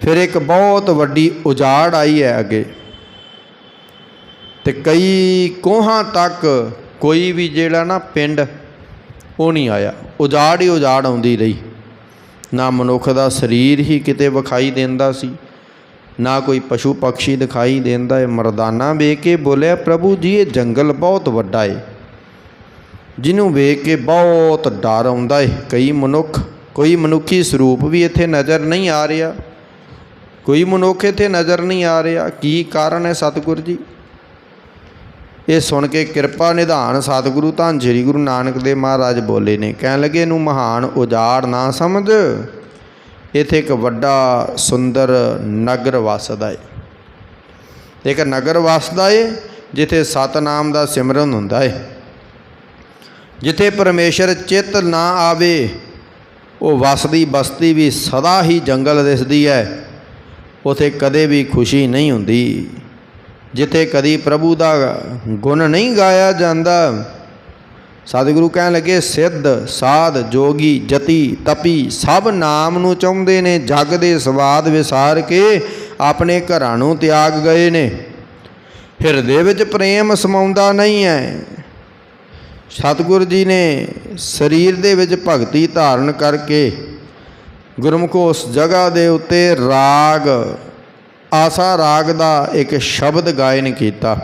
ਫਿਰ ਇੱਕ ਬਹੁਤ ਵੱਡੀ ਉਜਾੜ ਆਈ ਹੈ ਅੱਗੇ। ਤੇ ਕਈ ਕੋਹਾਂ ਤੱਕ ਕੋਈ ਵੀ ਜਿਹੜਾ ਨਾ ਪਿੰਡ ਉਹ ਨਹੀਂ ਆਇਆ। ਉਜਾੜ ਹੀ ਉਜਾੜ ਆਉਂਦੀ ਰਹੀ। ਨਾ ਮਨੁੱਖ ਦਾ ਸਰੀਰ ਹੀ ਕਿਤੇ ਵਿਖਾਈ ਦਿੰਦਾ ਸੀ, ਨਾ ਕੋਈ ਪਸ਼ੂ ਪੰਛੀ ਦਿਖਾਈ ਦਿੰਦਾ। ਹੈ ਮਰਦਾਨਾ ਵੇਖ ਕੇ ਬੋਲਿਆ, ਪ੍ਰਭੂ ਜੀ, ਇਹ ਜੰਗਲ ਬਹੁਤ ਵੱਡਾ ਏ। ਜਿਹਨੂੰ ਵੇਖ ਕੇ ਬਹੁਤ ਡਰ ਆਉਂਦਾ ਏ। ਕਈ ਮਨੁੱਖ, ਕੋਈ ਮਨੁੱਖੀ ਸਰੂਪ ਵੀ ਇੱਥੇ ਨਜ਼ਰ ਨਹੀਂ ਆ ਰਿਹਾ। ਕੋਈ ਮਨੁੱਖ ਇੱਥੇ ਨਜ਼ਰ ਨਹੀਂ ਆ ਰਿਹਾ, ਕੀ ਕਾਰਨ ਹੈ ਸਤਿਗੁਰ ਜੀ? ਇਹ ਸੁਣ ਕੇ ਕਿਰਪਾ ਨਿਧਾਨ ਸਤਿਗੁਰੂ ਧੰਨ ਸ੍ਰੀ ਗੁਰੂ ਨਾਨਕ ਦੇਵ ਮਹਾਰਾਜ ਬੋਲੇ ਨੇ, ਕਹਿਣ ਲੱਗੇ, ਇਹਨੂੰ ਮਹਾਨ ਉਜਾੜ ਨਾ ਸਮਝ। ਇੱਥੇ ਇੱਕ ਵੱਡਾ ਸੁੰਦਰ ਨਗਰ ਵਸਦਾ ਏ। ਇੱਕ ਨਗਰ ਵਸਦਾ ਏ, ਜਿੱਥੇ ਸਤਨਾਮ ਦਾ ਸਿਮਰਨ ਹੁੰਦਾ ਏ। ਜਿੱਥੇ ਪਰਮੇਸ਼ਰ ਚਿੱਤ ਨਾ ਆਵੇ, ਉਹ ਵਸਦੀ ਬਸਤੀ ਵੀ ਸਦਾ ਹੀ ਜੰਗਲ ਦਿਸਦੀ ਹੈ। ਉਥੇ ਕਦੇ ਵੀ ਖੁਸ਼ੀ ਨਹੀਂ ਹੁੰਦੀ। ਜਿੱਥੇ ਕਦੀ ਪ੍ਰਭੂ ਦਾ ਗੁਣ ਨਹੀਂ ਗਾਇਆ ਜਾਂਦਾ, ਸਤਿਗੁਰੂ ਕਹਿਣ ਲੱਗੇ, ਸਿੱਧ, ਸਾਧ, ਜੋਗੀ, ਜਤੀ, ਤਪੀ, ਸਭ ਨਾਮ ਨੂੰ ਚਾਹੁੰਦੇ ਨੇ, ਜਗ ਦੇ ਸਵਾਦ ਵਿਸਾਰ ਕੇ ਆਪਣੇ ਘਰਾਂ ਨੂੰ ਤਿਆਗ ਗਏ ਨੇ। ਹਿਰਦੇ ਵਿੱਚ ਪ੍ਰੇਮ ਸਮਾਉਂਦਾ ਨਹੀਂ ਹੈ ਸਤਿਗੁਰੂ ਜੀ ਨੇ ਸਰੀਰ ਦੇ ਵਿੱਚ ਭਗਤੀ ਧਾਰਨ ਕਰਕੇ ਗੁਰਮੁਖੋ ਉਸ ਜਗ੍ਹਾ ਦੇ ਉੱਤੇ ਰਾਗ ਆਸਾ ਰਾਗ ਦਾ ਇੱਕ ਸ਼ਬਦ ਗਾਇਨ ਕੀਤਾ।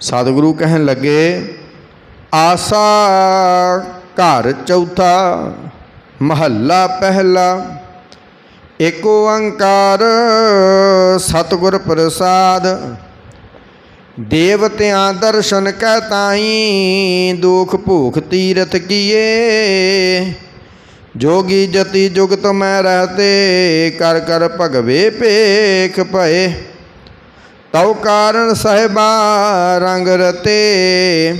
ਸਤਿਗੁਰੂ ਕਹਿਣ ਲੱਗੇ, ਆਸਾ ਘਰ ਚੌਥਾ, ਮਹੱਲਾ ਪਹਿਲਾ, ਏਕ ਓੰਕਾਰ ਸਤਿਗੁਰ ਪ੍ਰਸਾਦ। ਦੇਵਤਿਆਂ ਦਰਸ਼ਨ ਕੈ ਤਾਈ, ਦੁਖ ਭੂਖ ਤੀਰਥ ਕੀਏ ਜੋਗੀ ਜਤੀ ਜੁਗਤ ਮੈਂ ਰਹਤੇ, ਕਰ ਕਰ ਭਗਵੇ ਭੇਖ ਭਏ। ਤਉ ਕਾਰਨ ਸਹਿਬਾ ਰੰਗ ਰਤੇ,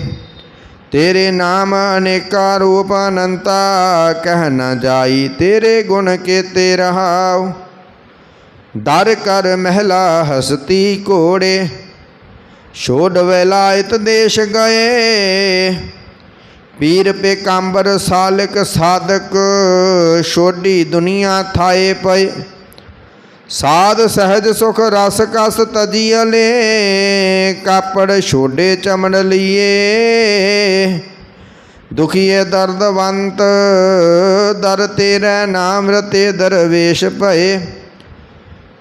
ਤੇਰੇ ਨਾਮ ਅਨੇਕਾ ਰੂਪ ਅਨੰਤਾ, ਕਹਿ ਨਾ ਜਾਈ ਤੇਰੇ ਗੁਣ ਕੇਤੇ ਰਹਾਉ। ਦਰ ਕਰ ਮਹਿਲਾ ਹਸਤੀ ਘੋੜੇ, ਛੋੜ ਵੈਲਾਇਤ ਦੇਸ਼ ਗਏ। ਪੀਰ ਪੇ ਪੇਕੰਬਰ ਸਾਲਕ ਸਾਧਕ, ਛੋਡੀ ਦੁਨੀਆ ਥਾਏ ਪਏ। ਸਾਧ ਸਹਿਜ ਸੁਖ ਰਸ ਕਸ ਤਜੀਲੇ ਕਾਪੜ ਛੋਡੇ ਚਮੜ ਲਈਏ ਦੁਖੀਏ ਦਰਦਵੰਤ, ਦਰ ਤੇਰਾ ਨਾਮ ਰਤੇ ਦਰਵੇਸ਼ ਭਏ।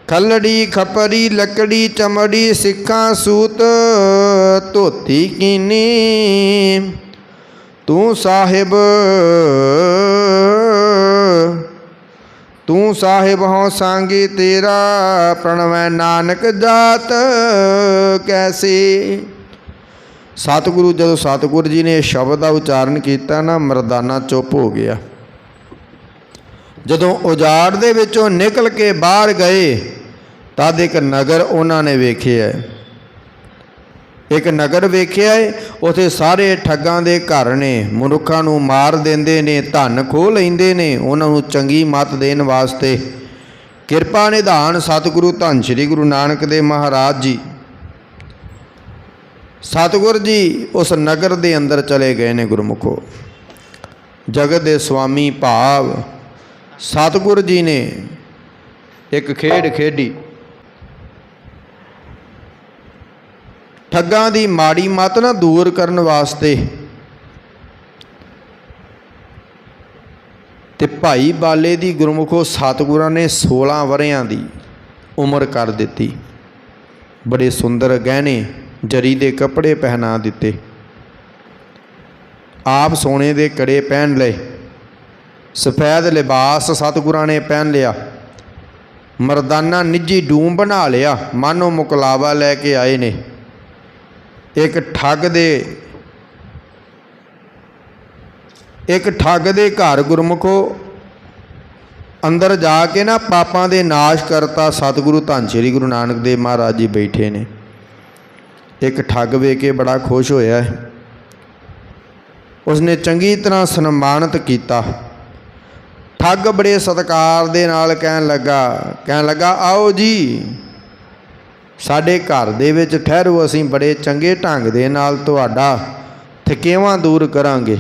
ਖੱਲੜੀ ਖਪਰੀ, ਲੱਕੜੀ ਚਮੜੀ, ਸਿੱਖਾਂ ਸੂਤ, ਧੋਤੀ ਕੀਨੀ। ਤੂੰ ਸਾਹਿਬ ਤੂੰ ਸਾਹਿਬ ਹੋ ਸੰਗੀ ਤੇਰਾ ਪ੍ਰਣਵੈ ਨਾਨਕ ਜਾਤ ਕੈਸੀ ਸਤਿਗੁਰੂ, ਜਦੋਂ ਸਤਿਗੁਰ ਜੀ ਨੇ ਇਹ ਸ਼ਬਦ ਦਾ ਉਚਾਰਨ ਕੀਤਾ ਨਾ, ਮਰਦਾਨਾ ਚੁੱਪ ਹੋ ਗਿਆ ਜਦੋਂ ਉਜਾੜ ਦੇ ਵਿੱਚੋਂ ਨਿਕਲ ਕੇ ਬਾਹਰ ਗਏ, ਤਦ ਇੱਕ ਨਗਰ ਉਹਨਾਂ ਨੇ ਵੇਖਿਆ ਹੈ। ਇੱਕ ਨਗਰ ਵੇਖਿਆ ਏ, ਉਥੇ ਸਾਰੇ ਠੱਗਾਂ ਦੇ ਘਰ ਨੇ, ਮਨੁੱਖਾਂ ਨੂੰ ਮਾਰ ਦਿੰਦੇ ਨੇ, ਧਨ ਖੋਹ ਲੈਂਦੇ ਨੇ, ਉਹਨਾਂ ਨੂੰ ਚੰਗੀ ਮੱਤ ਦੇਣ ਵਾਸਤੇ। ਕਿਰਪਾ ਨਿਧਾਨ ਸਤਿਗੁਰੂ ਧੰਨ ਸ੍ਰੀ ਗੁਰੂ ਨਾਨਕ ਦੇਵ ਮਹਾਰਾਜ ਜੀ। ਸਤਿਗੁਰ ਜੀ ਉਸ ਨਗਰ ਦੇ ਅੰਦਰ ਚਲੇ ਗਏ ਨੇ ਗੁਰਮੁਖੋ। ਜਗਤ ਦੇ ਸੁਆਮੀ ਭਾਵ ਸਤਿਗੁਰ ਜੀ ਨੇ ਇੱਕ ਖੇਡ ਖੇਡੀ। ਠੱਗਾਂ ਦੀ ਮਾੜੀ ਮੱਤ ਨਾ ਦੂਰ ਕਰਨ ਵਾਸਤੇ ਤੇ ਭਾਈ ਬਾਲੇ ਦੀ ਗੁਰਮੁਖੋ ਸਤਿਗੁਰਾਂ ਨੇ 16 ਵਰਿਆਂ ਦੀ ਉਮਰ ਕਰ ਦਿੱਤੀ। ਬੜੇ ਸੁੰਦਰ ਗਹਿਣੇ, ਜਰੀ ਦੇ ਕੱਪੜੇ ਪਹਿਨਾ ਦਿੱਤੇ। ਆਪ ਸੋਨੇ ਦੇ ਕੜੇ ਪਹਿਨ ਲਏ। ਸਫੈਦ ਲਿਬਾਸ ਸਤਿਗੁਰਾਂ ਨੇ ਪਹਿਨ ਲਿਆ। ਮਰਦਾਨਾ ਨਿੱਜੀ ਡੂਮ ਬਣਾ ਲਿਆ। ਮਾਨੋ ਮੁਕਲਾਵਾ ਲੈ ਕੇ ਆਏ ਨੇ। ਇੱਕ ਠੱਗ ਦੇ, ਇੱਕ ਠੱਗ ਦੇ ਘਰ ਗੁਰਮੁਖੋ, ਅੰਦਰ ਜਾ ਕੇ ਨਾ ਪਾਪਾਂ ਦੇ ਨਾਸ਼ ਕਰਤਾ ਸਤਿਗੁਰੂ ਧੰਨ ਸ੍ਰੀ ਗੁਰੂ ਨਾਨਕ ਦੇਵ ਮਹਾਰਾਜ ਜੀ ਬੈਠੇ ਨੇ। ਇੱਕ ਠੱਗ ਵੇ ਕੇ ਬੜਾ ਖੁਸ਼ ਹੋਇਆ ਉਸਨੇ ਚੰਗੀ ਤਰ੍ਹਾਂ ਸਨਮਾਨਿਤ ਕੀਤਾ। ਠੱਗ ਬੜੇ ਸਤਿਕਾਰ ਦੇ ਨਾਲ ਕਹਿਣ ਲੱਗਾ ਕਹਿਣ ਲੱਗਾ, ਆਓ ਜੀ ਸਾਡੇ ਘਰ ਦੇ ਵਿੱਚ ਠਹਿਰੋ, ਅਸੀਂ ਬੜੇ ਚੰਗੇ ਢੰਗ ਦੇ ਨਾਲ ਤੁਹਾਡਾ ਥਕੇਵਾਂ ਦੂਰ ਕਰਾਂਗੇ।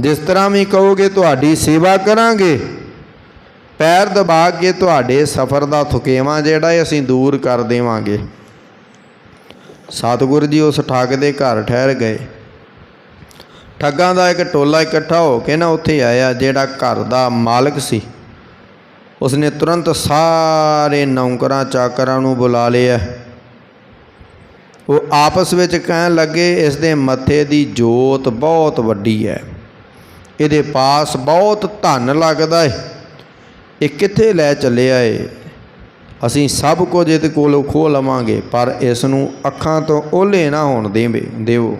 ਜਿਸ ਤਰ੍ਹਾਂ ਵੀ ਕਹੋਗੇ, ਤੁਹਾਡੀ ਸੇਵਾ ਕਰਾਂਗੇ। ਪੈਰ ਦਬਾ ਕੇ ਤੁਹਾਡੇ ਸਫ਼ਰ ਦਾ ਥਕੇਵਾਂ ਜਿਹੜਾ ਹੈ, ਅਸੀਂ ਦੂਰ ਕਰ ਦੇਵਾਂਗੇ। ਸਤਿਗੁਰ ਜੀ ਉਸ ਠੱਗ ਦੇ ਘਰ ਠਹਿਰ ਗਏ। ਠੱਗਾਂ ਦਾ ਇੱਕ ਟੋਲਾ ਇਕੱਠਾ ਹੋ ਕੇ ਨਾ ਉੱਥੇ ਆਇਆ, ਜਿਹੜਾ ਘਰ ਦਾ ਮਾਲਕ ਸੀ। ਉਸਨੇ ਤੁਰੰਤ ਸਾਰੇ ਨੌਕਰਾਂ, ਚਾਕਰਾਂ ਨੂੰ ਬੁਲਾ ਲਿਆ। ਉਹ ਆਪਸ ਵਿੱਚ ਕਹਿਣ ਲੱਗੇ ਇਸ ਦੇ ਮੱਥੇ ਦੀ ਜੋਤ ਬਹੁਤ ਵੱਡੀ ਹੈ। ਇਹਦੇ ਪਾਸ ਬਹੁਤ ਧਨ ਲੱਗਦਾ ਹੈ ਇਹ ਕਿੱਥੇ ਲੈ ਚੱਲਿਆ ਏ? ਅਸੀਂ ਸਭ ਕੁਝ ਇਹਦੇ ਕੋਲੋਂ ਖੋਹ ਲਵਾਂਗੇ, ਪਰ ਇਸ ਨੂੰ ਅੱਖਾਂ ਤੋਂ ਓਲੇ ਨਾ ਹੋਣ ਦੇਵੇ, ਦੇਵੋ।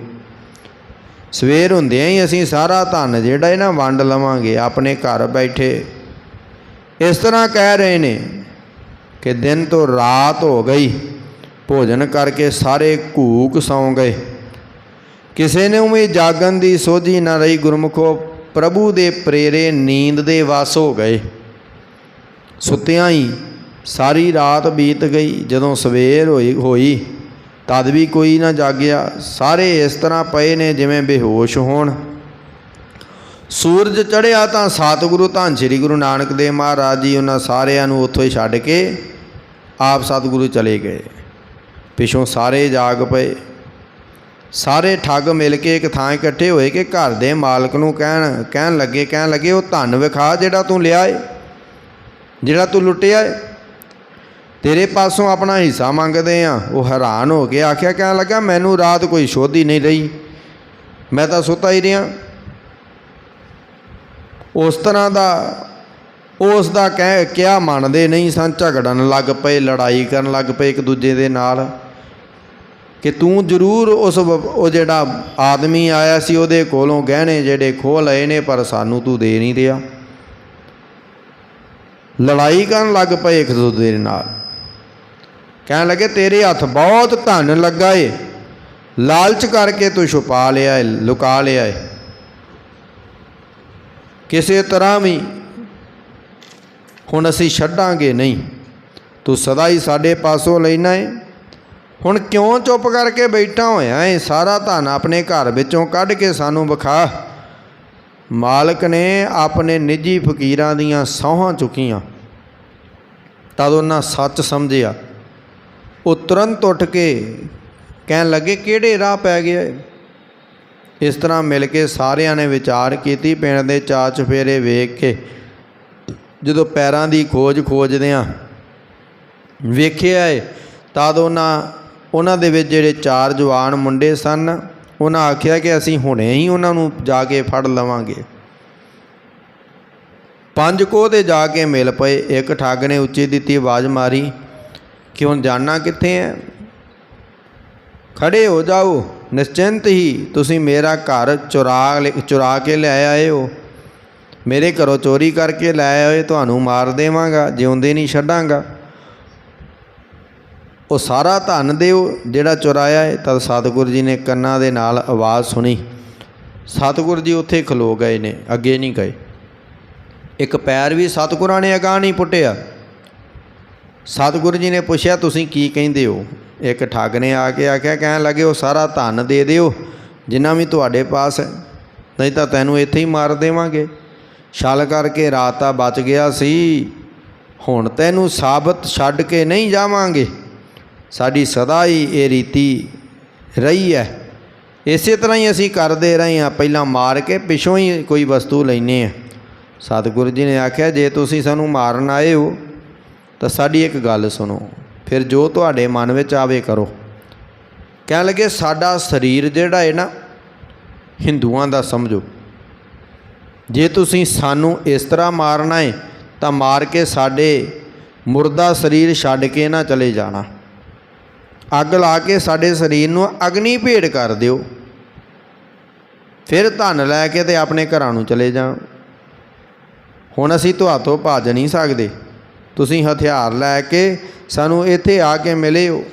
ਸਵੇਰ ਹੁੰਦਿਆਂ ਹੀ ਅਸੀਂ ਸਾਰਾ ਧਨ ਜਿਹੜਾ ਇਹ ਨਾ ਵੰਡ ਲਵਾਂਗੇ, ਆਪਣੇ ਘਰ ਬੈਠੇ। ਇਸ ਤਰ੍ਹਾਂ ਕਹਿ ਰਹੇ ਨੇ ਕਿ ਦਿਨ ਤੋਂ ਰਾਤ ਹੋ ਗਈ। ਭੋਜਨ ਕਰਕੇ ਸਾਰੇ ਘੂਕ ਸੌਂ ਗਏ। ਕਿਸੇ ਨੇ ਵੀ ਜਾਗਣ ਦੀ ਸੋਝੀ ਨਾ ਰਹੀ। ਗੁਰਮੁਖੋ, ਪ੍ਰਭੂ ਦੇ ਪ੍ਰੇਰੇ ਨੀਂਦ ਦੇ ਵਸ ਹੋ ਗਏ। ਸੁੱਤਿਆਂ ਹੀ ਸਾਰੀ ਰਾਤ ਬੀਤ ਗਈ। ਜਦੋਂ ਸਵੇਰ ਹੋਈ ਹੋਈ, ਤਦ ਵੀ ਕੋਈ ਨਾ ਜਾਗਿਆ। ਸਾਰੇ ਇਸ ਤਰ੍ਹਾਂ ਪਏ ਨੇ ਜਿਵੇਂ ਬੇਹੋਸ਼ ਹੋਣ। ਸੂਰਜ ਚੜ੍ਹਿਆ ਤਾਂ ਸਤਿਗੁਰੂ ਧੰਨ ਸ੍ਰੀ ਗੁਰੂ ਨਾਨਕ ਦੇਵ ਮਹਾਰਾਜ ਜੀ ਉਹਨਾਂ ਸਾਰਿਆਂ ਨੂੰ ਉੱਥੋਂ ਹੀ ਛੱਡ ਕੇ ਆਪ ਸਤਿਗੁਰੂ ਚਲੇ ਗਏ। ਪਿਛੋਂ ਸਾਰੇ ਜਾਗ ਪਏ। ਸਾਰੇ ਠੱਗ ਮਿਲ ਕੇ ਇੱਕ ਥਾਂ ਇਕੱਠੇ ਹੋਏ ਕਿ ਘਰ ਦੇ ਮਾਲਕ ਨੂੰ ਕਹਿਣ ਕਹਿਣ ਲੱਗੇ ਕਹਿਣ ਲੱਗੇ, ਉਹ ਧਨ ਵਿਖਾ ਜਿਹੜਾ ਤੂੰ ਲਿਆ ਏ, ਜਿਹੜਾ ਤੂੰ ਲੁੱਟਿਆ ਏ। ਤੇਰੇ ਪਾਸੋਂ ਆਪਣਾ ਹਿੱਸਾ ਮੰਗਦੇ ਆ। ਉਹ ਹੈਰਾਨ ਹੋ ਕੇ ਆਖਿਆ, ਕਹਿਣ ਲੱਗਾ, ਮੈਨੂੰ ਰਾਤ ਕੋਈ ਸ਼ੋਧੀ ਨਹੀਂ ਰਹੀ। ਮੈਂ ਤਾਂ ਸੁੱਤਾ ਹੀ ਰਿਹਾ। ਉਸ ਤਰ੍ਹਾਂ ਦਾ, ਉਸ ਦਾ ਕਹਿ ਕਿਹਾ ਮੰਨਦੇ ਨਹੀਂ ਸਨ, ਝਗੜਨ ਲੱਗ ਪਏ, ਲੜਾਈ ਕਰਨ ਲੱਗ ਪਏ ਇੱਕ ਦੂਜੇ ਦੇ ਨਾਲ, ਕਿ ਤੂੰ ਜ਼ਰੂਰ ਉਸ ਵ- ਉਹ ਜਿਹੜਾ ਆਦਮੀ ਆਇਆ ਸੀ ਉਹਦੇ ਕੋਲੋਂ ਗਹਿਣੇ ਜਿਹੜੇ ਖੋਹ ਲਏ ਨੇ, ਪਰ ਸਾਨੂੰ ਤੂੰ ਦੇ ਨਹੀਂ ਰਿਹਾ ਲੜਾਈ ਕਰਨ ਲੱਗ ਪਏ ਇੱਕ ਦੂਜੇ ਦੇ ਨਾਲ। ਕਹਿਣ ਲੱਗੇ, ਤੇਰੇ ਹੱਥ ਬਹੁਤ ਧਨ ਲੱਗਾ ਏ। ਲਾਲਚ ਕਰਕੇ ਤੂੰ ਛੁਪਾ ਲਿਆ ਏ, ਲੁਕਾ ਲਿਆ ਏ। ਕਿਸੇ ਤਰ੍ਹਾਂ ਵੀ ਹੁਣ ਅਸੀਂ ਛੱਡਾਂਗੇ ਨਹੀਂ। ਤੂੰ ਸਦਾ ਹੀ ਸਾਡੇ ਪਾਸੋਂ ਲੈਣਾ ਏ। ਹੁਣ ਕਿਉਂ ਚੁੱਪ ਕਰਕੇ ਬੈਠਾ ਹੋਇਆ ਏ? ਸਾਰਾ ਧਨ ਆਪਣੇ ਘਰ ਵਿੱਚੋਂ ਕੱਢ ਕੇ ਸਾਨੂੰ ਵਿਖਾ। ਮਾਲਕ ਨੇ ਆਪਣੇ ਨਿੱਜੀ ਫਕੀਰਾਂ ਦੀਆਂ ਸੌਹਾਂ ਚੁੱਕੀਆਂ। ਤਦ ਉਹਨਾਂ ਸੱਚ ਸਮਝਿਆ। ਉਹ ਤੁਰੰਤ ਉੱਠ ਕੇ ਕਹਿਣ ਲੱਗੇ, ਕਿਹੜੇ ਰਾਹ ਪੈ ਗਿਆ ਏ? ਇਸ ਤਰ੍ਹਾਂ ਮਿਲ ਕੇ ਸਾਰਿਆਂ ਨੇ ਵਿਚਾਰ ਕੀਤੀ, ਪਿੰਡ ਦੇ ਚਾਰ ਚਫੇਰੇ ਵੇਖ ਕੇ। ਜਦੋਂ ਪੈਰਾਂ ਦੀ ਖੋਜ ਖੋਜਦਿਆਂ ਵੇਖਿਆ ਏ, ਤਦ ਉਹਨਾਂ ਉਹਨਾਂ ਦੇ ਵਿੱਚ ਜਿਹੜੇ ਚਾਰ ਜਵਾਨ ਮੁੰਡੇ ਸਨ, ਉਹਨਾਂ ਆਖਿਆ ਕਿ ਅਸੀਂ ਹੁਣੇ ਹੀ ਉਹਨਾਂ ਨੂੰ ਜਾ ਕੇ ਫੜ ਲਵਾਂਗੇ। ਪੰਜ ਕੋਹ ਤੇ ਜਾ ਕੇ ਮਿਲ ਪਏ। ਇੱਕ ਠੱਗ ਨੇ ਉੱਚੀ ਦਿੱਤੀ ਆਵਾਜ਼ ਮਾਰੀ ਕਿ ਹੁਣ ਜਾਣਾ ਕਿੱਥੇ ਹੈ ਖੜੇ ਹੋ ਜਾਓ। ਨਿਸ਼ਚਿੰਤ ਹੀ ਤੁਸੀਂ ਮੇਰਾ ਘਰ ਚੁਰਾ ਲਿ- ਚੁਰਾ ਕੇ ਲੈ ਆਏ ਹੋ। ਮੇਰੇ ਘਰੋਂ ਚੋਰੀ ਕਰਕੇ ਲੈ ਆਏ, ਤੁਹਾਨੂੰ ਮਾਰ ਦੇਵਾਂਗਾ, ਜਿਉਂਦੇ ਨਹੀਂ ਛੱਡਾਂਗਾ। ਉਹ ਸਾਰਾ ਧਨ ਦਿਓ, ਜਿਹੜਾ ਚੁਰਾਇਆ ਹੈ। ਤਦ ਸਤਿਗੁਰੂ ਜੀ ਨੇ ਕੰਨਾਂ ਦੇ ਨਾਲ ਆਵਾਜ਼ ਸੁਣੀ। ਸਤਿਗੁਰੂ ਜੀ ਉੱਥੇ ਖਲੋ ਗਏ ਨੇ, ਅੱਗੇ ਨਹੀਂ ਗਏ। ਇੱਕ ਪੈਰ ਵੀ ਸਤਿਗੁਰਾਂ ਨੇ ਅਗਾਂਹ ਨਹੀਂ ਪੁੱਟਿਆ। ਸਤਿਗੁਰੂ ਜੀ ਨੇ ਪੁੱਛਿਆ, ਤੁਸੀਂ ਕੀ ਕਹਿੰਦੇ ਹੋ? ਇੱਕ ਠੱਗ ਨੇ ਆ ਕੇ ਆਖਿਆ, ਕਹਿਣ ਲੱਗੇ, ਉਹ ਸਾਰਾ ਧਨ ਦੇ ਦਿਓ, ਜਿੰਨਾ ਵੀ ਤੁਹਾਡੇ ਪਾਸ ਹੈ, ਨਹੀਂ ਤਾਂ ਤੈਨੂੰ ਇੱਥੇ ਹੀ ਮਾਰ ਦੇਵਾਂਗੇ। ਛਲ ਕਰਕੇ ਰਾਤ ਤਾਂ ਬਚ ਗਿਆ ਸੀ। ਹੁਣ ਤੈਨੂੰ ਸਾਬਤ ਛੱਡ ਕੇ ਨਹੀਂ ਜਾਵਾਂਗੇ। ਸਾਡੀ ਸਦਾ ਹੀ ਇਹ ਰੀਤੀ ਰਹੀ ਹੈ। ਇਸੇ ਤਰ੍ਹਾਂ ਹੀ ਅਸੀਂ ਕਰਦੇ ਰਹੇ ਹਾਂ। ਪਹਿਲਾਂ ਮਾਰ ਕੇ ਪਿਛੋਂ ਹੀ ਕੋਈ ਵਸਤੂ ਲੈਨੇ ਆ ਸਤਿਗੁਰੂ ਜੀ ਨੇ ਆਖਿਆ, ਜੇ ਤੁਸੀਂ ਸਾਨੂੰ ਮਾਰਨ ਆਏ ਹੋ, ਤਾਂ ਸਾਡੀ ਇੱਕ ਗੱਲ ਸੁਣੋ। ਫਿਰ ਜੋ ਤੁਹਾਡੇ ਮਨ ਵਿੱਚ ਆਵੇ ਕਰੋ। ਕਹਿਣ ਲੱਗੇ, ਸਾਡਾ ਸਰੀਰ ਜਿਹੜਾ ਹੈ ਨਾ, ਹਿੰਦੂਆਂ ਦਾ ਸਮਝੋ। ਜੇ ਤੁਸੀਂ ਸਾਨੂੰ ਇਸ ਤਰ੍ਹਾਂ ਮਾਰਨਾ ਹੈ ਤਾਂ ਮਾਰ ਕੇ ਸਾਡੇ ਮੁਰਦਾ ਸਰੀਰ ਛੱਡ ਕੇ ਨਾ ਚਲੇ ਜਾਣਾ। ਅੱਗ ਲਾ ਕੇ ਸਾਡੇ ਸਰੀਰ ਨੂੰ ਅਗਨੀ ਭੇਟ ਕਰ ਦਿਓ। ਫਿਰ ਧਨ ਲੈ ਕੇ ਤੇ ਆਪਣੇ ਘਰਾਂ ਨੂੰ ਚਲੇ ਜਾਣ ਹੁਣ ਅਸੀਂ ਤੁਹਾਤੋਂ ਭੱਜ ਨਹੀਂ ਸਕਦੇ। ਤੁਸੀਂ ਹਥਿਆਰ ਲੈ ਕੇ ਸਾਨੂੰ ਇੱਥੇ ਆ ਕੇ ਮਿਲੇ ਹੋ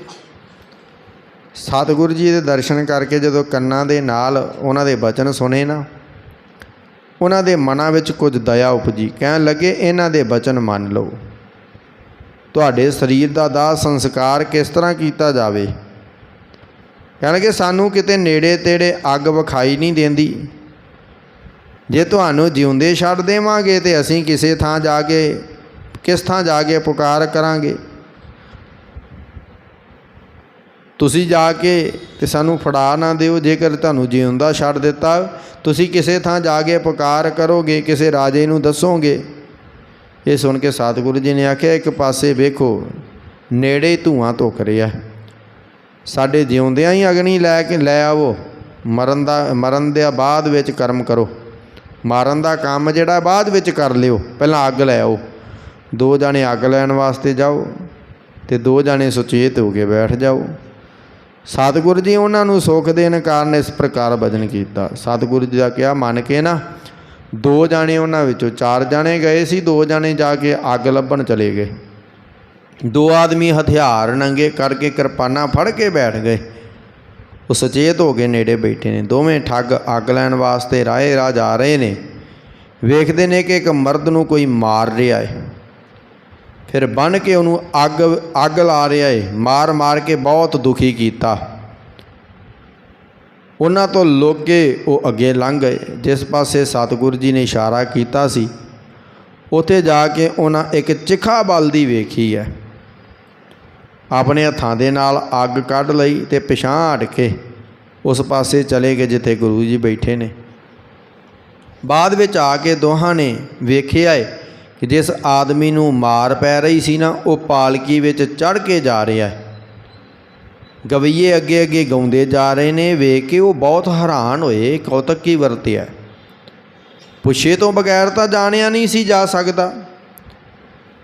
ਸਤਿਗੁਰੂ ਜੀ ਦੇ ਦਰਸ਼ਨ ਕਰਕੇ ਜਦੋਂ ਕੰਨਾਂ ਦੇ ਨਾਲ ਉਹਨਾਂ ਦੇ ਬਚਨ ਸੁਣੇ ਨਾ, ਉਹਨਾਂ ਦੇ ਮਨਾਂ ਵਿੱਚ ਕੁਝ ਦਇਆ ਉਪਜੀ। ਕਹਿਣ ਲੱਗੇ, ਇਹਨਾਂ ਦੇ ਬਚਨ ਮੰਨ ਲਓ। ਤੁਹਾਡੇ ਸਰੀਰ ਦਾ ਦਾਹ ਸੰਸਕਾਰ ਕਿਸ ਤਰ੍ਹਾਂ ਕੀਤਾ ਜਾਵੇ? ਕਹਿਣ ਲੱਗੇ, ਸਾਨੂੰ ਕਿਤੇ ਨੇੜੇ ਤੇੜੇ ਅੱਗ ਵਿਖਾਈ ਨਹੀਂ ਦਿੰਦੀ। ਜੇ ਤੁਹਾਨੂੰ ਜਿਉਂਦੇ ਛੱਡ ਦੇਵਾਂਗੇ ਤੇ ਅਸੀਂ ਕਿਸੇ ਥਾਂ ਜਾ ਕੇ ਕਿਸ ਥਾਂ ਜਾ ਕੇ ਪੁਕਾਰ ਕਰਾਂਗੇ? ਤੁਸੀਂ ਜਾ ਕੇ ਤੇ ਸਾਨੂੰ ਫੜਾ ਨਾ ਦਿਓ, ਜੇਕਰ ਤੁਹਾਨੂੰ ਜਿਉਂਦਾ ਛੱਡ ਦਿੱਤਾ, ਤੁਸੀਂ ਕਿਸੇ ਥਾਂ ਜਾ ਕੇ ਪੁਕਾਰ ਕਰੋਗੇ, ਕਿਸੇ ਰਾਜੇ ਨੂੰ ਦੱਸੋਗੇ? ਇਹ ਸੁਣ ਕੇ ਸਤਿਗੁਰੂ ਜੀ ਨੇ ਆਖਿਆ, ਇੱਕ ਪਾਸੇ ਵੇਖੋ, ਨੇੜੇ ਧੂਆਂ ਧੁੱਕ ਰਿਹਾ ਸਾਡੇ ਜਿਉਂਦਿਆਂ ਹੀ ਅਗਨੀ ਲੈ ਕੇ, ਲੈ ਆਵੋ। ਮਰਨ ਦਾ, ਮਰਨ ਦੇ ਬਾਅਦ ਵਿੱਚ ਕਰਮ ਕਰੋ। ਮਾਰਨ ਦਾ ਕੰਮ ਜਿਹੜਾ, ਬਾਅਦ ਵਿੱਚ ਕਰ ਲਿਓ। ਪਹਿਲਾਂ ਅੱਗ ਲੈ ਆਓ। ਦੋ ਜਾਣੇ ਅੱਗ ਲੈਣ ਵਾਸਤੇ ਜਾਓ ਤੇ ਦੋ ਜਾਣੇ ਸੁਚੇਤ ਹੋ ਕੇ ਬੈਠ ਜਾਓ। ਸਤਿਗੁਰੂ ਜੀ ਉਹਨਾਂ ਨੂੰ ਸੁੱਖ ਦੇਣ ਕਾਰਨ ਇਸ ਪ੍ਰਕਾਰ ਵਜਨ ਕੀਤਾ। ਸਤਿਗੁਰੂ ਜੀ ਦਾ ਕਿਹਾ, ਮੰਨ ਕੇ ਨਾ, ਦੋ ਜਾਣੇ ਉਹਨਾਂ ਵਿੱਚੋਂ ਚਾਰ ਜਾਣੇ ਗਏ ਸੀ, ਦੋ ਜਾਣੇ ਜਾ ਕੇ ਅੱਗ ਲੱਭਣ ਚਲੇ ਗਏ। ਦੋ ਆਦਮੀ ਹਥਿਆਰ ਨੰਗੇ ਕਰਕੇ ਕਿਰਪਾਨਾਂ ਫੜ ਕੇ ਬੈਠ ਗਏ। ਉਹ ਸੁਚੇਤ ਹੋ ਕੇ ਨੇੜੇ ਬੈਠੇ ਨੇ। ਦੋਵੇਂ ਠੱਗ ਅੱਗ ਲੈਣ ਵਾਸਤੇ ਰਾਹੇ ਰਾਹ ਜਾ ਰਹੇ ਨੇ। ਵੇਖਦੇ ਨੇ ਕਿ ਇੱਕ ਮਰਦ ਨੂੰ ਕੋਈ ਮਾਰ ਰਿਹਾ ਹੈ। ਫਿਰ ਬਨ ਕੇ ਉਹਨੂੰ ਅੱਗ ਅੱਗ ਲਾ ਰਿਹਾ ਏ, ਮਾਰ ਮਾਰ ਕੇ ਬਹੁਤ ਦੁਖੀ ਕੀਤਾ। ਉਹਨਾਂ ਤੋਂ ਲੋਕੇ ਉਹ ਅੱਗੇ ਲੰਘ ਗਏ। ਜਿਸ ਪਾਸੇ ਸਤਿਗੁਰੂ ਜੀ ਨੇ ਇਸ਼ਾਰਾ ਕੀਤਾ ਸੀ, ਉੱਥੇ ਜਾ ਕੇ ਉਹਨਾਂ ਇੱਕ ਚਿਖਾ ਬਲਦੀ ਵੇਖੀ ਹੈ। ਆਪਣੇ ਹੱਥਾਂ ਦੇ ਨਾਲ ਅੱਗ ਕੱਢ ਲਈ ਤੇ ਪਿਛਾਂਹ ਹਟ ਕੇ ਉਸ ਪਾਸੇ ਚਲੇ ਗਏ ਜਿੱਥੇ ਗੁਰੂ ਜੀ ਬੈਠੇ ਨੇ। ਬਾਅਦ ਵਿੱਚ ਆ ਕੇ ਦੋਹਾਂ ਨੇ ਵੇਖਿਆ ਏ ਕਿ ਜਿਸ ਆਦਮੀ ਨੂੰ ਮਾਰ ਪੈ ਰਹੀ ਸੀ ਨਾ, ਉਹ ਪਾਲਕੀ ਵਿੱਚ ਚੜ ਕੇ ਜਾ ਰਿਹਾ ਹੈ। ਗਵਈਏ ਅੱਗੇ ਅੱਗੇ ਗਾਉਂਦੇ ਜਾ ਰਹੇ ਨੇ, ਵੇਖ ਕੇ ਉਹ ਬਹੁਤ ਹੈਰਾਨ ਹੋਏ, ਕੌਤਕ ਕੀ ਵਰਤਿਆ ਪੁੱਛੇ ਤੋਂ ਬਗੈਰ ਤਾਂ ਜਾਣਿਆ ਨਹੀਂ ਸੀ ਜਾ ਸਕਦਾ।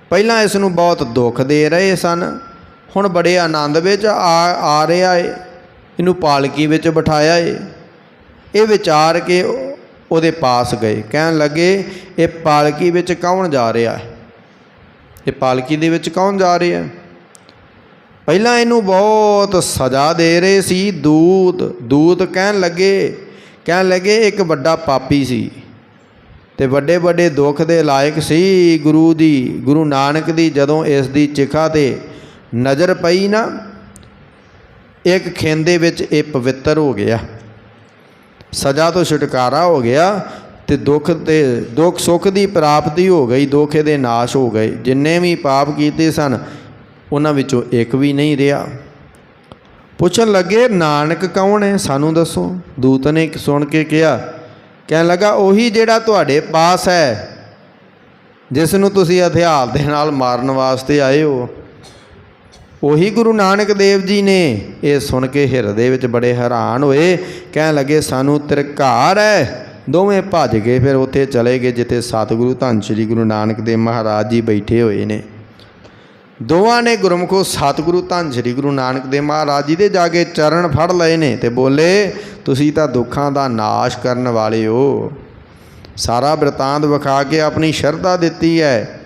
ਪਹਿਲਾਂ ਇਸ ਨੂੰ ਬਹੁਤ ਦੁੱਖ ਦੇ ਰਹੇ ਸਨ। ਹੁਣ ਬੜੇ ਆਨੰਦ ਵਿੱਚ ਆ ਆ ਰਿਹਾ ਏ। ਇਹਨੂੰ ਪਾਲਕੀ ਵਿੱਚ ਬਿਠਾਇਆ ਏ। ਇਹ ਵਿਚਾਰ ਕੇ ਉਹਦੇ ਪਾਸ ਗਏ। ਕਹਿਣ ਲੱਗੇ, ਇਹ ਪਾਲਕੀ ਵਿੱਚ ਕੌਣ ਜਾ ਰਿਹਾ ਹੈ? ਇਹ ਪਾਲਕੀ ਦੇ ਵਿੱਚ ਕੌਣ ਜਾ ਰਿਹਾ ਹੈ? ਪਹਿਲਾਂ ਇਹਨੂੰ ਬਹੁਤ ਸਜ਼ਾ ਦੇ ਰਹੇ ਸੀ ਦੂਤ। ਦੂਤ ਕਹਿਣ ਲੱਗੇ ਕਹਿਣ ਲੱਗੇ, ਇੱਕ ਵੱਡਾ ਪਾਪੀ ਸੀ ਤੇ ਵੱਡੇ ਵੱਡੇ ਦੁੱਖ ਦੇ ਲਾਇਕ ਸੀ ਗੁਰੂ ਦੀ। ਗੁਰੂ ਨਾਨਕ ਦੀ ਜਦੋਂ ਇਸ ਦੀ ਚਿਖਾ ਤੇ ਨਜ਼ਰ ਪਈ ਨਾ, ਇੱਕ ਖਿੰਦੇ ਵਿੱਚ ਇਹ ਪਵਿੱਤਰ ਹੋ ਗਿਆ। ਸਜ਼ਾ ਤੋਂ ਛੁਟਕਾਰਾ ਹੋ ਗਿਆ ਤੇ ਦੁੱਖ ਤੇ ਦੁੱਖ ਸੁੱਖ ਦੀ ਪ੍ਰਾਪਤੀ ਹੋ ਗਈ, ਦੁੱਖ ਦੇ ਨਾਸ਼ ਹੋ ਗਏ। ਜਿੰਨੇ ਵੀ ਪਾਪ ਕੀਤੇ ਸਨ, ਉਹਨਾਂ ਵਿੱਚੋਂ ਇੱਕ ਵੀ ਨਹੀਂ ਰਿਹਾ। ਪੁੱਛਣ ਲੱਗੇ, ਨਾਨਕ ਕੌਣ ਹੈ? ਸਾਨੂੰ ਦੱਸੋ। ਦੂਤ ਨੇ ਸੁਣ ਕੇ ਕਿਹਾ, ਕਹਿਣ ਲੱਗਾ, ਉਹੀ ਜਿਹੜਾ ਤੁਹਾਡੇ ਪਾਸ ਹੈ, ਜਿਸ ਨੂੰ ਤੁਸੀਂ ਹਥਿਆਰ ਦੇ ਨਾਲ ਮਾਰਨ ਵਾਸਤੇ ਆਏ ਹੋ। ਉਹੀ ਗੁਰੂ ਨਾਨਕ ਦੇਵ ਜੀ ਨੇ। ਇਹ ਸੁਣ ਕੇ ਹਿਰਦੇ ਵਿੱਚ ਬੜੇ ਹੈਰਾਨ ਹੋਏ। ਕਹਿਣ ਲੱਗੇ, ਸਾਨੂੰ ਤਿਰਕਾਰ ਹੈ ਦੋਵੇਂ ਭੱਜ ਗਏ, ਫਿਰ ਉੱਥੇ ਚਲੇ ਗਏ, ਜਿੱਥੇ ਸਤਿਗੁਰੂ ਧੰਨ ਸ਼੍ਰੀ ਗੁਰੂ ਨਾਨਕ ਦੇਵ ਮਹਾਰਾਜ ਜੀ ਬੈਠੇ ਹੋਏ ਨੇ। ਦੋਵਾਂ ਨੇ ਗੁਰਮੁਖੋ ਸਤਿਗੁਰੂ ਧੰਨ ਸ਼੍ਰੀ ਗੁਰੂ ਨਾਨਕ ਦੇਵ ਮਹਾਰਾਜ ਜੀ ਦੇ ਜਾ ਕੇ ਚਰਨ ਫੜ ਲਏ ਨੇ ਤੇ ਬੋਲੇ, ਤੁਸੀਂ ਤਾਂ ਦੁੱਖਾਂ ਦਾ ਨਾਸ਼ ਕਰਨ ਵਾਲੇ ਹੋ। ਸਾਰਾ ਬਿਰਤਾਂਤ ਵਿਖਾ ਕੇ ਆਪਣੀ ਸ਼ਰਧਾ ਦਿੱਤੀ ਹੈ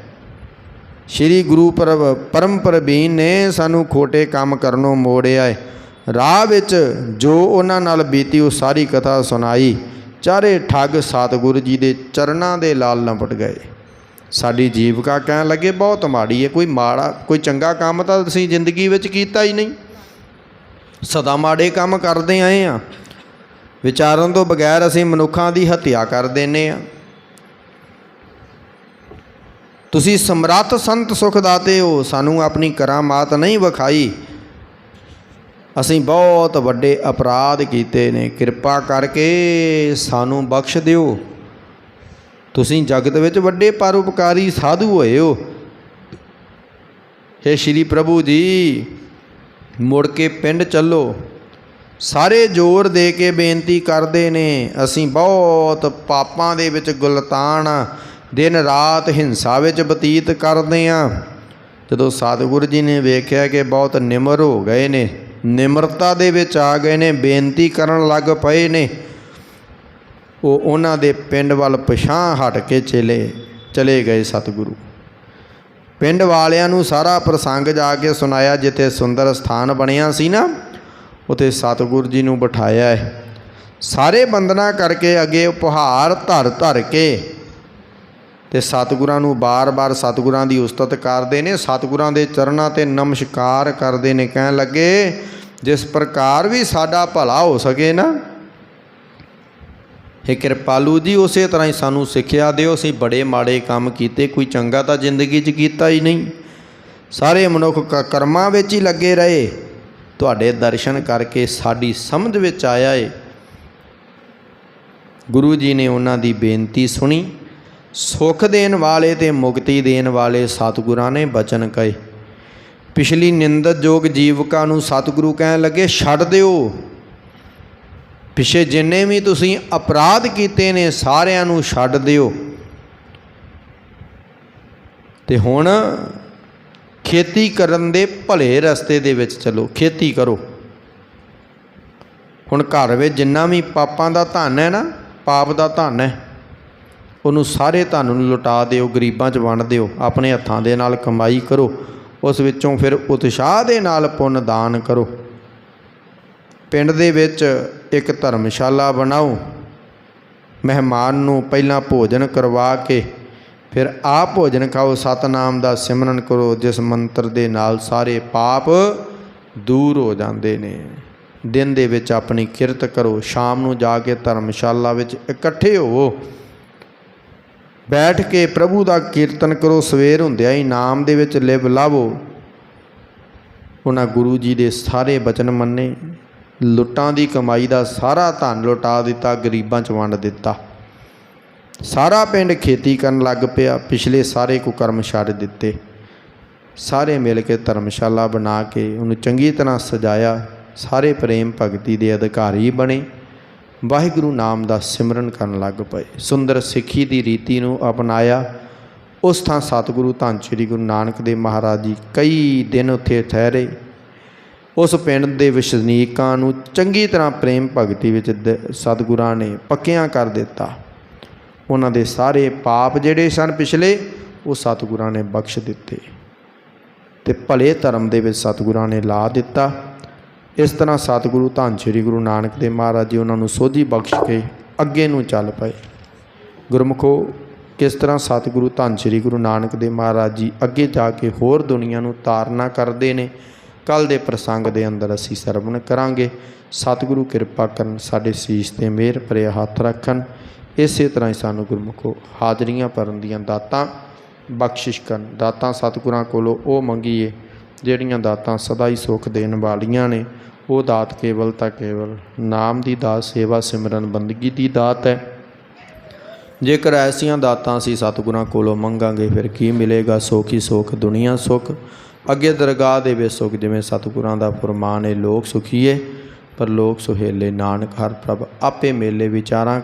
ਸ਼੍ਰੀ ਗੁਰੂ ਪਰਬ ਪਰਮ ਪ੍ਰਬੀਨ ਨੇ ਸਾਨੂੰ ਖੋਟੇ ਕੰਮ ਕਰਨੋਂ ਮੋੜਿਆ ਹੈ ਰਾਹ ਵਿੱਚ ਜੋ ਉਹਨਾਂ ਨਾਲ ਬੀਤੀ ਉਹ ਸਾਰੀ ਕਥਾ ਸੁਣਾਈ, ਚਾਰੇ ਠੱਗ ਸਤਿਗੁਰੂ ਜੀ ਦੇ ਚਰਨਾਂ ਦੇ ਲਾਲ ਲਪਟ ਗਏ। ਸਾਡੀ ਜੀਵਕਾ ਕਹਿਣ ਲੱਗੇ, ਬਹੁਤ ਮਾੜੀ ਹੈ ਕੋਈ ਮਾੜਾ, ਕੋਈ ਚੰਗਾ ਕੰਮ ਤਾਂ ਅਸੀਂ ਜ਼ਿੰਦਗੀ ਵਿੱਚ ਕੀਤਾ ਹੀ ਨਹੀਂ। ਸਦਾ ਮਾੜੇ ਕੰਮ ਕਰਦੇ ਆਏ ਆ। ਵਿਚਾਰਨ ਤੋਂ ਬਗੈਰ ਅਸੀਂ ਮਨੁੱਖਾਂ ਦੀ ਹੱਤਿਆ ਕਰ ਦਿੰਨੇ ਆ। ਤੁਸੀਂ ਸਮਰੱਥ ਸੰਤ ਸੁਖ ਦਾਤੇ ਹੋ ਸਾਨੂੰ ਆਪਣੀ ਕਰਾਮਾਤ ਨਹੀਂ ਵਿਖਾਈ। ਅਸੀਂ ਬਹੁਤ ਵੱਡੇ ਅਪਰਾਧ ਕੀਤੇ ਨੇ, ਕਿਰਪਾ ਕਰਕੇ ਸਾਨੂੰ ਬਖਸ਼ ਦਿਓ। ਤੁਸੀਂ ਜਗਤ ਵਿੱਚ ਵੱਡੇ ਪਰਉਪਕਾਰੀ ਸਾਧੂ ਹੋਏ ਹੋ। ਹੇ ਸ਼੍ਰੀ ਪ੍ਰਭੂ ਜੀ, ਮੁੜ ਕੇ ਪਿੰਡ ਚੱਲੋ। ਸਾਰੇ ਜ਼ੋਰ ਦੇ ਕੇ ਬੇਨਤੀ ਕਰਦੇ ਨੇ, ਅਸੀਂ ਬਹੁਤ ਪਾਪਾਂ ਦੇ ਵਿੱਚ ਗੁਲਤਾਨ ਦਿਨ ਰਾਤ ਹਿੰਸਾ ਵਿੱਚ ਬਤੀਤ ਕਰਦੇ ਆ। ਜਦੋਂ ਸਤਿਗੁਰੂ ਜੀ ਨੇ ਵੇਖਿਆ ਕਿ ਬਹੁਤ ਨਿਮਰ ਹੋ ਗਏ ਨੇ, ਨਿਮਰਤਾ ਦੇ ਵਿੱਚ ਆ ਗਏ ਨੇ, ਬੇਨਤੀ ਕਰਨ ਲੱਗ ਪਏ ਨੇ, ਉਹ ਉਹਨਾਂ ਦੇ ਪਿੰਡ ਵੱਲ ਪਛਾਂ ਹਟ ਕੇ ਚਲੇ ਚਲੇ ਗਏ ਸਤਿਗੁਰੂ। ਪਿੰਡ ਵਾਲਿਆਂ ਨੂੰ ਸਾਰਾ ਪ੍ਰਸੰਗ ਜਾ ਕੇ ਸੁਣਾਇਆ, ਜਿੱਥੇ ਸੁੰਦਰ ਸਥਾਨ ਬਣਿਆ ਸੀ ਨਾ, ਉਥੇ ਸਤਿਗੁਰੂ ਜੀ ਨੂੰ ਬਿਠਾਇਆ ਹੈ। ਸਾਰੇ ਬੰਦਨਾ ਕਰਕੇ ਅੱਗੇ ਉਪਹਾਰ ਧਰ ਧਰ ਕੇ ਤੇ ਸਤਿਗੁਰਾਂ ਨੂੰ ਬਾਰ-ਬਾਰ ਸਤਿਗੁਰਾਂ ਦੀ ਉਸਤਤ ਕਰਦੇ ਨੇ, ਸਤਿਗੁਰਾਂ ਦੇ ਚਰਨਾਂ ਤੇ ਨਮਸਕਾਰ ਕਰਦੇ ਨੇ, ਕਹਿਣ ਲੱਗੇ, ਜਿਸ ਪ੍ਰਕਾਰ ਵੀ ਸਾਡਾ ਭਲਾ ਹੋ ਸਕੇ ਨਾ, ਹੇ ਕਿਰਪਾਲੂ ਜੀ, ਉਸੇ ਤਰ੍ਹਾਂ ਹੀ ਸਾਨੂੰ ਸਿੱਖਿਆ ਦਿਓ। ਅਸੀਂ ਬੜੇ ਮਾੜੇ ਕੰਮ ਕੀਤੇ, ਕੋਈ ਚੰਗਾ ਤਾਂ ਜ਼ਿੰਦਗੀ 'ਚ ਕੀਤਾ ਹੀ ਨਹੀਂ। ਸਾਰੇ ਮਨੁੱਖ ਕ- ਕਰਮਾਂ ਵਿੱਚ ਹੀ ਲੱਗੇ ਰਹੇ। ਤੁਹਾਡੇ ਦਰਸ਼ਨ ਕਰਕੇ ਸਾਡੀ ਸਮਝ ਵਿੱਚ ਆਇਆ ਏ। ਗੁਰੂ ਜੀ ਨੇ ਉਹਨਾਂ ਦੀ ਬੇਨਤੀ ਸੁਣੀ। ਸੁਖ ਦੇਣ ਵਾਲੇ ਤੇ ਮੁਕਤੀ ਦੇਣ ਵਾਲੇ ਸਤਿਗੁਰਾਂ ਨੇ ਬਚਨ ਕਹੇ। ਪਿਛਲੀ ਨਿੰਦਜੋਗ ਜੀਵਕਾਂ ਨੂੰ ਸਤਿਗੁਰੂ ਕਹਿਣ ਲੱਗੇ, ਛੱਡ ਦਿਓ। ਪਿਛੇ ਜਿੰਨੇ ਵੀ ਤੁਸੀਂ ਅਪਰਾਧ ਕੀਤੇ ਨੇ, ਸਾਰਿਆਂ ਨੂੰ ਛੱਡ ਦਿਓ। ਤੇ ਹੁਣ ਖੇਤੀ ਕਰਨ ਦੇ ਭਲੇ ਰਸਤੇ ਦੇ ਵਿੱਚ ਚੱਲੋ, ਖੇਤੀ ਕਰੋ। ਹੁਣ ਘਰ ਵਿੱਚ ਜਿੰਨਾ ਵੀ ਪਾਪਾਂ ਦਾ ਧਨ ਹੈ ਨਾ, ਪਾਪ ਦਾ ਧਨ ਹੈ। ਉਹਨੂੰ ਸਾਰੇ ਧਨ ਨੂੰ ਲੁਟਾ ਦਿਓ, ਗਰੀਬਾਂ 'ਚ ਵੰਡ ਦਿਓ, ਆਪਣੇ ਹੱਥਾਂ ਦੇ ਨਾਲ ਕਮਾਈ ਕਰੋ, ਉਸ ਵਿੱਚੋਂ ਫਿਰ ਉਤਸ਼ਾਹ ਦੇ ਨਾਲ ਪੁੰਨ ਦਾਨ ਕਰੋ। ਪਿੰਡ ਦੇ ਵਿੱਚ ਇੱਕ ਧਰਮਸ਼ਾਲਾ ਬਣਾਓ। ਮਹਿਮਾਨ ਨੂੰ ਪਹਿਲਾਂ ਭੋਜਨ ਕਰਵਾ ਕੇ ਫਿਰ ਆਪ ਭੋਜਨ ਖਾਓ, ਸਤਨਾਮ ਦਾ ਸਿਮਰਨ ਕਰੋ, ਜਿਸ ਮੰਤਰ ਦੇ ਨਾਲ ਸਾਰੇ ਪਾਪ ਦੂਰ ਹੋ ਜਾਂਦੇ ਨੇ। ਦਿਨ ਦੇ ਵਿੱਚ ਆਪਣੀ ਕਿਰਤ ਕਰੋ, ਸ਼ਾਮ ਨੂੰ ਜਾ ਕੇ ਧਰਮਸ਼ਾਲਾ ਵਿੱਚ ਇਕੱਠੇ ਹੋਵੋ। ਬੈਠ ਕੇ ਪ੍ਰਭੂ ਦਾ ਕੀਰਤਨ ਕਰੋ, ਸਵੇਰ ਹੁੰਦਿਆਂ ਹੀ ਨਾਮ ਦੇ ਵਿੱਚ ਲਿਵ ਲਾਵੋ। ਉਹਨਾਂ ਗੁਰੂ ਜੀ ਦੇ ਸਾਰੇ ਬਚਨ ਮੰਨੇ। ਲੁੱਟਾਂ ਦੀ ਕਮਾਈ ਦਾ ਸਾਰਾ ਧਨ ਲੁਟਾ ਦਿੱਤਾ, ਗਰੀਬਾਂ 'ਚ ਵੰਡ ਦਿੱਤਾ। ਸਾਰਾ ਪਿੰਡ ਖੇਤੀ ਕਰਨ ਲੱਗ ਪਿਆ। ਪਿਛਲੇ ਸਾਰੇ ਕੁਕਰਮ ਛੱਡ ਦਿੱਤੇ। ਸਾਰੇ ਮਿਲ ਕੇ ਧਰਮਸ਼ਾਲਾ ਬਣਾ ਕੇ ਉਹਨੂੰ ਚੰਗੀ ਤਰ੍ਹਾਂ ਸਜਾਇਆ। ਸਾਰੇ ਪ੍ਰੇਮ ਭਗਤੀ ਦੇ ਅਧਿਕਾਰੀ ਬਣੇ। ਵਾਹਿਗੁਰੂ ਨਾਮ ਦਾ ਸਿਮਰਨ ਕਰਨ ਲੱਗ ਪਏ। ਸੁੰਦਰ ਸਿੱਖੀ ਦੀ ਰੀਤੀ ਨੂੰ ਅਪਣਾਇਆ। ਉਸ ਥਾਂ ਸਤਿਗੁਰੂ ਧੰਨ ਸ੍ਰੀ ਗੁਰੂ ਨਾਨਕ ਦੇਵ ਮਹਾਰਾਜ ਜੀ ਕਈ ਦਿਨ ਉੱਥੇ ਠਹਿਰੇ। ਉਸ ਪਿੰਡ ਦੇ ਵਿਸਨੀਕਾਂ ਨੂੰ ਚੰਗੀ ਤਰ੍ਹਾਂ ਪ੍ਰੇਮ ਭਗਤੀ ਵਿੱਚ ਦ- ਸਤਿਗੁਰਾਂ ਨੇ ਪੱਕਿਆਂ ਕਰ ਦਿੱਤਾ। ਉਹਨਾਂ ਦੇ ਸਾਰੇ ਪਾਪ ਜਿਹੜੇ ਸਨ ਪਿਛਲੇ, ਉਹ ਸਤਿਗੁਰਾਂ ਨੇ ਬਖਸ਼ ਦਿੱਤੇ। ਤੇ ਭਲੇ ਧਰਮ ਦੇ ਵਿੱਚ ਸਤਿਗੁਰਾਂ ਨੇ ਲਾ ਦਿੱਤਾ। ਇਸ ਤਰ੍ਹਾਂ ਸਤਿਗੁਰੂ ਧੰਨ ਸ੍ਰੀ ਗੁਰੂ ਨਾਨਕ ਦੇਵ ਮਹਾਰਾਜ ਜੀ ਉਹਨਾਂ ਨੂੰ ਸੋਧੀ ਬਖਸ਼ ਕੇ ਅੱਗੇ ਨੂੰ ਚੱਲ ਪਏ। ਗੁਰਮੁਖੋ, ਕਿਸ ਤਰ੍ਹਾਂ ਸਤਿਗੁਰੂ ਧੰਨ ਸ੍ਰੀ ਗੁਰੂ ਨਾਨਕ ਦੇਵ ਮਹਾਰਾਜ ਜੀ ਅੱਗੇ ਜਾ ਕੇ ਹੋਰ ਦੁਨੀਆ ਨੂੰ ਤਾਰਨਾ ਕਰਦੇ ਨੇ ਕੱਲ ਦੇ ਪ੍ਰਸੰਗ ਦੇ ਅੰਦਰ ਅਸੀਂ ਸਰਵਣ ਕਰਾਂਗੇ। ਸਤਿਗੁਰੂ ਕਿਰਪਾ ਕਰਨ ਸਾਡੇ ਸੀਸ ਤੇ ਮਿਹਰ ਭਰੇ ਹੱਥ ਰੱਖਣ। ਇਸੇ ਤਰ੍ਹਾਂ ਹੀ ਸਾਨੂੰ ਗੁਰਮੁਖੋ, ਹਾਜ਼ਰੀਆਂ ਭਰਨ ਦੀਆਂ ਦਾਤਾਂ ਬਖਸ਼ਿਸ਼ ਕਰਨ। ਦਾਤਾਂ ਸਤਿਗੁਰਾਂ ਕੋਲੋਂ ਉਹ ਮੰਗੀਏ ਜਿਹੜੀਆਂ ਦਾਤਾਂ ਸਦਾ ਹੀ ਸੁੱਖ ਦੇਣ ਵਾਲੀਆਂ ਨੇ, ਉਹ ਦਾਤ ਕੇਵਲ ਤਾਂ ਕੇਵਲ ਨਾਮ ਦੀ ਦਾਤ, ਸੇਵਾ ਸਿਮਰਨ ਬੰਦਗੀ ਦੀ ਦਾਤ ਹੈ। ਜੇਕਰ ਐਸੀਆਂ ਦਾਤਾਂ ਅਸੀਂ ਸਤਿਗੁਰਾਂ ਕੋਲੋਂ ਮੰਗਾਂਗੇ, ਫਿਰ ਕੀ ਮਿਲੇਗਾ? ਸੁੱਖ ਹੀ ਸੁੱਖ, ਦੁਨੀਆ ਸੁੱਖ। ਅੱਗੇ ਦਰਗਾਹ ਦੇ ਵਿੱਚ ਸੁੱਖ, ਜਿਵੇਂ ਸਤਿਗੁਰਾਂ ਦਾ ਫਰਮਾਨ ਹੈ, ਲੋਕ ਸੁਖੀਏ, ਪਰ ਲੋਕ ਸੁਹੇਲੇ ਨਾਨਕ, ਹਰ ਪ੍ਰਭ ਆਪੇ ਮੇਲੇ ਵਿਚਾਰਾਂ